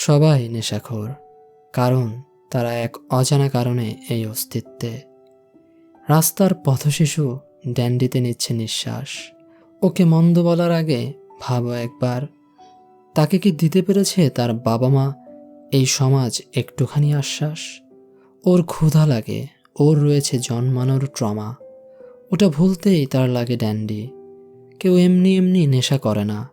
সবাই নেশাখোর, কারণ তারা এক অজানা কারণে এই অস্তিত্বে। রাস্তার পথশিশু ড্যান্ডিতে নিচ্ছে নিঃশ্বাস। ওকে মন্দ বলার আগে ভাবো একবার, তাকে কি দিতে পেরেছে তার বাবা মা এই সমাজ একটুখানি আশ্বাস। ওর ক্ষুধা লাগে, ওর রয়েছে জন্মানোর ট্রমা। ওটা ভুলতেই তার লাগে ড্যান্ডি। কেউ এমনি এমনি নেশা করে না।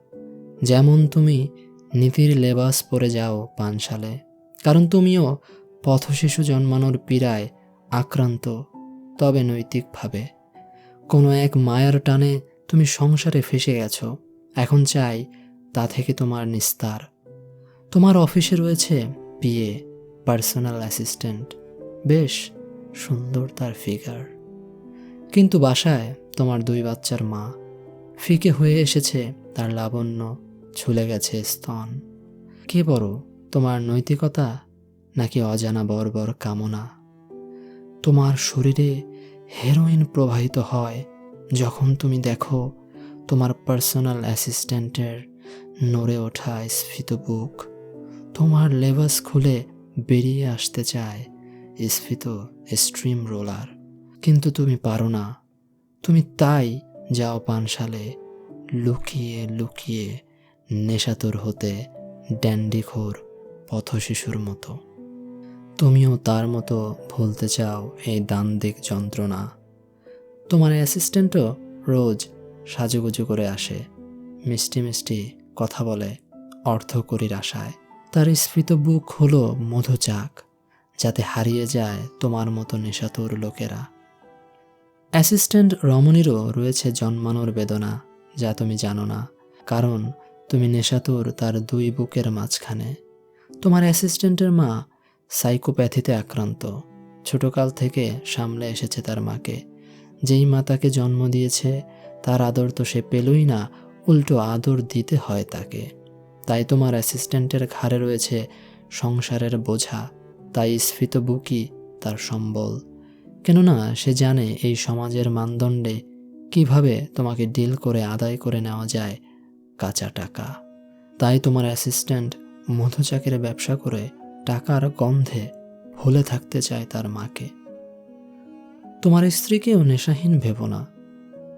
যেমন তুমি নীতির লেবাস পরে যাও পানশালে কারণ তুমিও পথশিশু জন্মানোর পীড়ায় আক্রান্ত, তবে নৈতিকভাবে। কোনো এক মায়ার টানে তুমি সংসারে ফেসে গেছো, এখন চাই তা থেকে তোমার নিস্তার। তোমার অফিসে রয়েছে পিএ, পার্সোনাল অ্যাসিস্ট্যান্ট, বেশ সুন্দর তার ফিগার। কিন্তু বাসায় তোমার দুই বাচ্চার মা, ফিকে হয়ে এসেছে তার লাবণ্য। ছুলে গেছে স্তন। কে বড়, তোমার নৈতিকতা নাকি অজানা বর্বর কামনা? তোমার শরীরে হেরোইন প্রবাহিত হয় যখন তুমি দেখো তোমার পার্সোনাল অ্যাসিস্ট্যান্টের নড়ে ওঠা স্ফীত বুক। তোমার লেবাস খুলে বেরিয়ে আসতে চায় স্ফীত স্ট্রিম রোলার। কিন্তু তুমি পারো না। তুমি তাই যাও পানশালে লুকিয়ে লুকিয়ে নেশাতুর হতে ড্যান্ডিখোর পথশিশুর মতো। তুমিও তার মতো ভুলতে চাও এই দান্দিক যন্ত্রণা। তোমার অ্যাসিস্ট্যান্টও রোজ সাজুগুজু করে আসে, মিষ্টি মিষ্টি কথা বলে অর্থকরীর আশায়। তার স্ফীত বুক হলো মধুচাক, যাতে হারিয়ে যায় তোমার মতো নেশাতুর লোকেরা। অ্যাসিস্ট্যান্ট রমণীরও রয়েছে জন্মানোর বেদনা, যা তুমি জানো না, কারণ তুমি নেশাতুর তার দুই বুকের মাঝখানে। তোমার অ্যাসিস্ট্যান্টের মা সাইকোপ্যাথিতে আক্রান্ত। ছোটকাল থেকে সামলে এসেছে তার মাকে। যেই মা তাকে জন্ম দিয়েছে, তার আদর তো সে পেলই না, উল্টো আদর দিতে হয় তাকে। তাই তোমার অ্যাসিস্ট্যান্টের ঘাড়ে রয়েছে সংসারের বোঝা, তাই স্ফীত বুকই তার সম্বল। কেননা সে জানে এই সমাজের মানদণ্ডে কীভাবে তোমাকে ডিল করে আদায় করে নেওয়া যায় কাঁচা টাকা। তাই তোমার অ্যাসিস্ট্যান্ট মধুচাকের ব্যবসা করে টাকার গন্ধে ভুলে থাকতে চায় তার মাকে। তোমার স্ত্রীকেও নেশাহীন ভেবো না।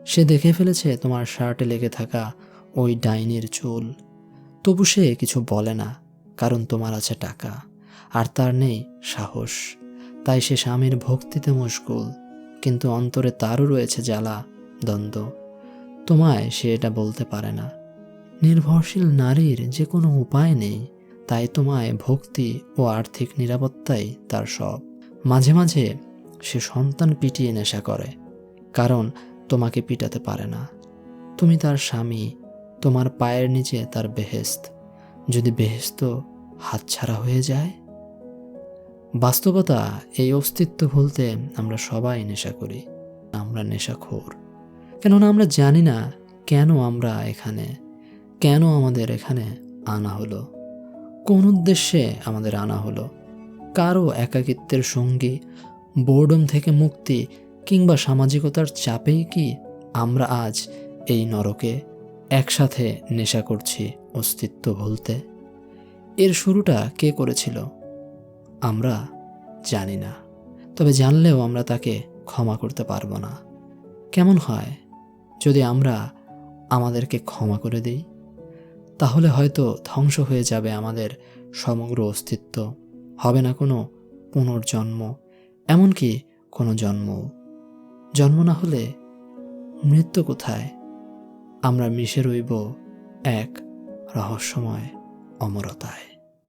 সে দেখে ফেলেছে তোমার শার্টে লেগে থাকা ওই ডাইনির চুল। তবু সে কিছু বলে না, কারণ তোমার আছে টাকা, আর তার নেই সাহস। তাই সে স্বামীর ভক্তিতে মুশকুল, কিন্তু অন্তরে তারও রয়েছে জ্বালা, দ্বন্দ্ব। তোমায় সে এটা বলতে পারে না। নির্ভরশীল নারীর যে কোনো উপায় নেই, তাই তোমায় ভক্তি ও আর্থিক নিরাপত্তাই তার সব। মাঝে মাঝে সে সন্তান পিটিয়ে নেশা করে, কারণ তোমাকে পিটাতে পারে না। তুমি তার স্বামী, তোমার পায়ের নিচে তার বেহেস্ত যদি বেহেস্ত হাতছাড়া হয়ে যায়? বাস্তবতা এই অস্তিত্ব ভুলতে আমরা সবাই নেশা করি। আমরা নেশাখোর। কেননা আমরা জানি না কেন আমরা এখানে কেন আমাদের এখানে আনা হলো? কোন উদ্দেশ্যে আমাদের আনা হলো? কারও একাকিত্বের সঙ্গী বোর্ডম থেকে মুক্তি কিংবা সামাজিকতার চাপেই কি আমরা আজ এই নরকে একসাথে নেশা করছি অস্তিত্ব ভুলতে এর শুরুটা কে করেছিল? আমরা জানি না। তবে জানলেও আমরা তাকে ক্ষমা করতে পারব না। কেমন হয় যদি আমরা আমাদেরকে ক্ষমা করে দিই? তাহলে হয়তো ধ্বংস হয়ে যাবে আমাদের সমগ্র অস্তিত্ব। হবে না কোনো পুনর্জন্ম, এমনকি কোনো জন্ম জন্ম না হলে মৃত্যু কোথায়? আমরা মিশে রইব এক রহস্যময় অমরতায়।